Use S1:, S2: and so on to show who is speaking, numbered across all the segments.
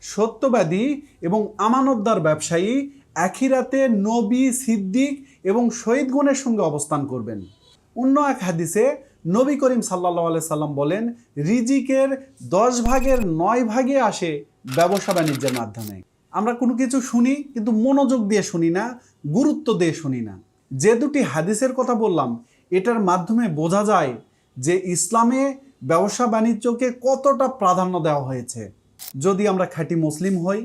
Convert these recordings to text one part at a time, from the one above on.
S1: সত্যবাদী এবং আমানতদার ব্যবসায়ী আখিরাতে নবী সিদ্দিক এবং শহীদ গুণের সঙ্গে অবস্থান করবেন। অন্য এক হাদিসে নবী করিম সাল্লাহ সাল্লাম বলেন, রিজিকের দশ ভাগের নয় ভাগে আসে ব্যবসা বাণিজ্যের মাধ্যমে। আমরা কোনো কিছু শুনি কিন্তু মনোযোগ দিয়ে শুনি না, গুরুত্ব দিয়ে শুনি না। যে দুটি হাদিসের কথা বললাম, এটার মাধ্যমে বোঝা যায় যে ইসলামে ব্যবসা বাণিজ্যকে কতটা প্রাধান্য দেওয়া হয়েছে। যদি আমরা খাঁটি মুসলিম হই,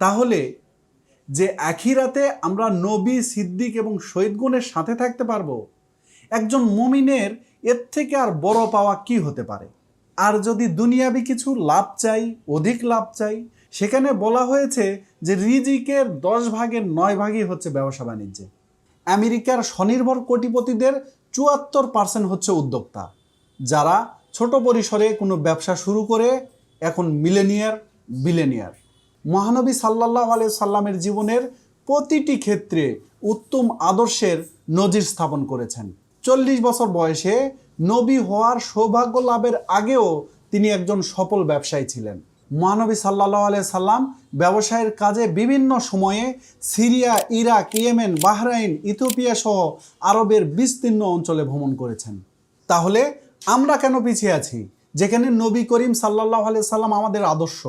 S1: তাহলে যে আখিরাতে আমরা নবী, সিদ্দিক এবং শহীদ গুণের সাথে থাকতে পারব, একজন মমিনের এর থেকে আর বড় পাওয়া কি হতে পারে? আর যদি দুনিয়াবি কিছু লাভ চাই, অধিক লাভ চাই, সেখানে বলা হয়েছে যে রিজিকের দশ ভাগের নয় ভাগই হচ্ছে ব্যবসা বাণিজ্যে। আমেরিকার স্বনির্ভর কোটিপতিদের চুয়াত্তর পার্সেন্ট হচ্ছে উদ্যোক্তা, যারা ছোট পরিসরে কোনো ব্যবসা শুরু করে এখন মিলেনিয়ার, বিলেনিয়ার। মহানবী সাল্লাহ আলিয়া সাল্লামের জীবনের প্রতিটি ক্ষেত্রে উত্তম আদর্শের নজির স্থাপন করেছেন। চল্লিশ বছর বয়সে নবী হওয়ার সৌভাগ্য লাভের আগেও তিনি একজন সফল ব্যবসায়ী ছিলেন। মহানবী সাল্লাহ আলিয়া সাল্লাম ব্যবসায়ের কাজে বিভিন্ন সময়ে Syria, Iraq, Yemen, Bahrain, Ethiopia সহ আরবের বিস্তীর্ণ অঞ্চলে ভ্রমণ করেছেন। তাহলে আমরা কেন পিছিয়ে আছি? যেখানে নবী করিম সাল্লাহ আলিয়া সাল্লাম আমাদের আদর্শ।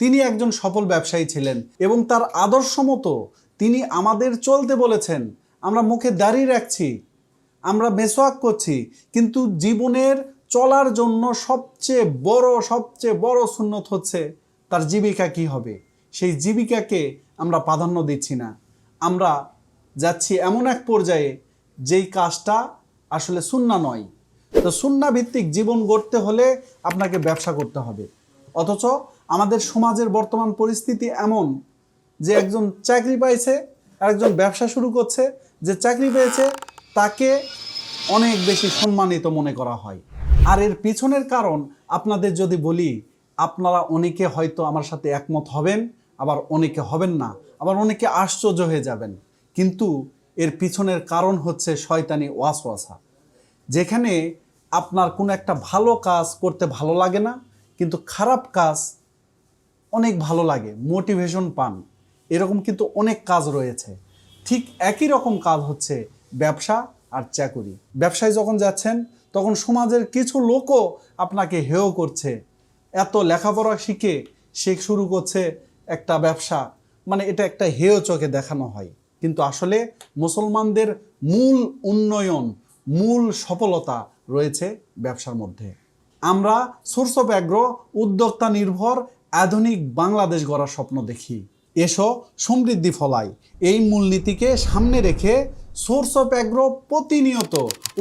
S1: তিনি একজন সফল ব্যবসায়ী ছিলেন এবং তার আদর্শ মতো তিনি আমাদের চলতে বলেছেন। আমরা মুখে দাঁড়িয়ে রাখছি, আমরা মেসোয়াক করছি, কিন্তু জীবনের চলার জন্য সবচেয়ে বড় সবচেয়ে বড় সুন্নত হচ্ছে তার জীবিকা কি হবে? সেই জীবিকাকে আমরা প্রাধান্য দিচ্ছি না। আমরা যাচ্ছি এমন এক পর্যায়ে যেই কাজটা আসলে সুন্না নয়। তো সুন্না ভিত্তিক জীবন গড়তে হলে আপনাকে ব্যবসা করতে হবে। অথচ আমাদের সমাজের বর্তমান পরিস্থিতি এমন যে একজন চাকরি পাইছে আর একজন ব্যবসা শুরু করছে, যে চাকরি পেয়েছে, তাকে অনেক বেশি সম্মানিত মনে করা হয়। আর এর পিছনের কারণ আপনাদের যদি বলি, আপনারা অনেকে হয়তো আমার সাথে একমত হবেন, আবার অনেকে হবেন না, আবার অনেকে আশ্চর্য হয়ে যাবেন। কিন্তু এর পিছনের কারণ হচ্ছে শয়তানি ওয়াসওয়াসা। যেখানে আপনার কোনো একটা ভালো কাজ করতে ভালো লাগে না, কিন্তু খারাপ কাজ অনেক ভালো লাগে মোটিভেশন পান। এরকম কিন্তু অনেক কাজ রয়েছে। ঠিক একই রকম কাজ হচ্ছে ব্যবসা আর চাকুরি। ব্যবসায় যখন যাচ্ছেন, তখন সমাজের কিছু লোকও আপনাকে হেয় করছে। এত লেখাপড়া শিখে সে শুরু করছে একটা ব্যবসা। মানে এটা একটা হেয় চোখে দেখানো হয়। কিন্তু আসলে মুসলমানদের মূল উন্নয়ন, মূল সফলতা রয়েছে ব্যবসার মধ্যে। আমরা সোর্স অফ অ্যাগ্রো উদ্যোক্তা নির্ভর, আধুনিক বাংলাদেশ গড়ার স্বপ্ন দেখি। এসো, সমৃদ্ধি ফলাই। এই মূলনীতিকে সামনে রেখে সোর্স অফ অ্যাগ্রো প্রতিনিয়ত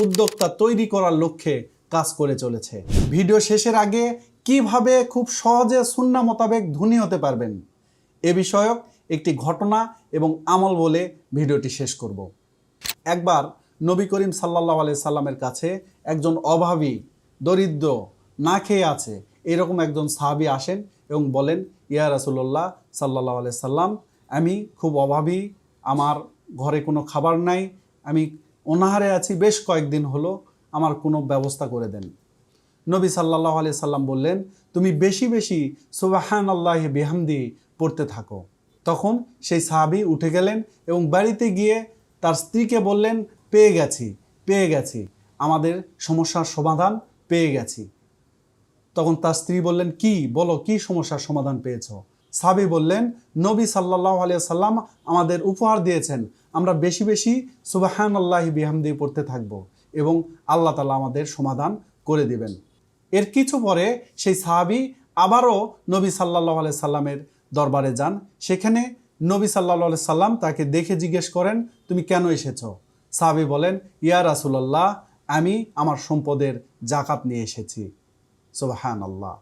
S1: উদ্যোক্তা তৈরি করার লক্ষ্যে কাজ করে চলেছে। ভিডিও শেষের আগে কীভাবে খুব সহজে শূন্য মোতাবেক ধনী হতে পারবেন? এ বিষয়ক একটি ঘটনা এবং আমল বলে ভিডিওটি শেষ করব। একবার নবী করিম সাল্লাহ আলাই সাল্লামের কাছে একজন অভাবী, দরিদ্র, না খেয়ে আছে এরকম একজন সাহাবি আসেন এবং বলেন, ইয়া রাসুল্লাহ সাল্লাহ আলাই সাল্লাম, আমি খুব অভাবী, আমার ঘরে কোনো খাবার নাই, আমি অনাহারে আছি, বেশ কয়েকদিন হলো আমার কোনো ব্যবস্থা করে দেন। নবী সাল্লাহ আলি সাল্লাম বললেন, তুমি বেশি বেশি সুবাহান আল্লাহ বিহামদি পড়তে থাকো। তখন সেই সাহাবি উঠে গেলেন এবং বাড়িতে গিয়ে তার স্ত্রীকে বললেন পেয়ে গেছি পেয়ে গেছি। আমাদের সমস্যার সমাধান পেয়ে গেছি। তখন তার স্ত্রী বললেন, কি? বলো, কি সমস্যার সমাধান পেয়েছ? সাবি বললেন, নবী সাল্লাহ আলিয়া সাল্লাম আমাদের উপহার দিয়েছেন। আমরা বেশি বেশি সুবাহান আল্লাহ বিহামদি পড়তে থাকব এবং আল্লাহ তালা আমাদের সমাধান করে দিবেন। এর কিছু পরে সেই সাহাবি আবারও নবী সাল্লাহ আলাই সাল্লামের দরবারে যান। সেখানে নবী সাল্লাহ সাল্লাম তাকে দেখে জিজ্ঞেস করেন, তুমি কেন এসেছ? সাহাবি বলেন ইয়া রাসুলাল্লাহ আমি আমার সম্পদের জাকাত নিয়ে এসেছি। সুবাহান আল্লাহ